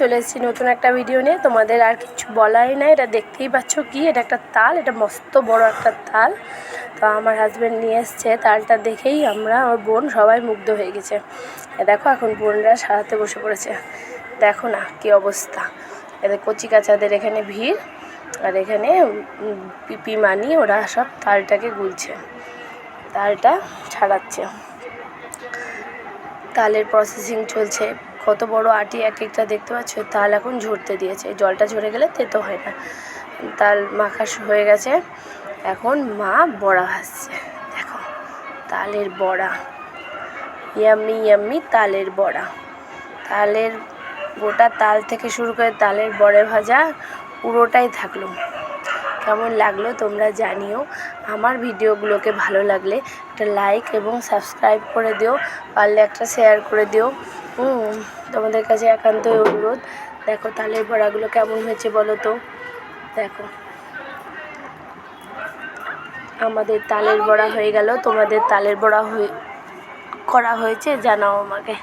চলে এসেছি নতুন একটা ভিডিও নিয়ে। তোমাদের আর কিছু বলাই নাই, এটা দেখতেই পাচ্ছ কি, এটা একটা তাল, এটা মস্ত বড় একটা তাল। তো আমার হাজব্যান্ড নিয়ে এসছে, তালটা দেখেই আমরা, আমার বোন সবাই মুগ্ধ হয়ে গেছে। দেখো এখন বোনরা সারাতে বসে পড়েছে। দেখো না কি অবস্থা। এদের কচি কাচাদের এখানে ভিড়, আর এখানে পিপি মানি, ওরা সব তালটাকে গুলছে। তালটা ছাড়াচ্ছে। তালের প্রসেসিং চলছে। কত বড় আটি এক একটা দেখতে পাচ্ছ? তাল এখন ঝরতে দিয়েছে। জলটা ঝরে গেলে তেতো হয় না। তাল মাখা হয়ে গেছে। এখন মা বড়া ভাজছে। দেখো, তালের বড়া। ইয়াম্মি ইয়াম্মি তালের বড়া। তালের গোটা তাল থেকে শুরু করে তালের বড়ে ভাজা পুরোটাই থাকল। কেমন লাগল তোমরা জানিও। আমার ভিডিওগুলোকে ভালো লাগলে একটা লাইক এবং সাবস্ক্রাইব করে দিও। পারলে একটা শেয়ার করে দিও। হুম, তোমাদের কাছে একান্তই অনুরোধ। দেখো তালের বড়াগুলো কেমন হয়েছে বলো তো। দেখো। আমাদের তালের বড়া হয়ে গেল। তোমাদের তালের বড়া হয়ে করা হয়েছে জানাও আমাকে।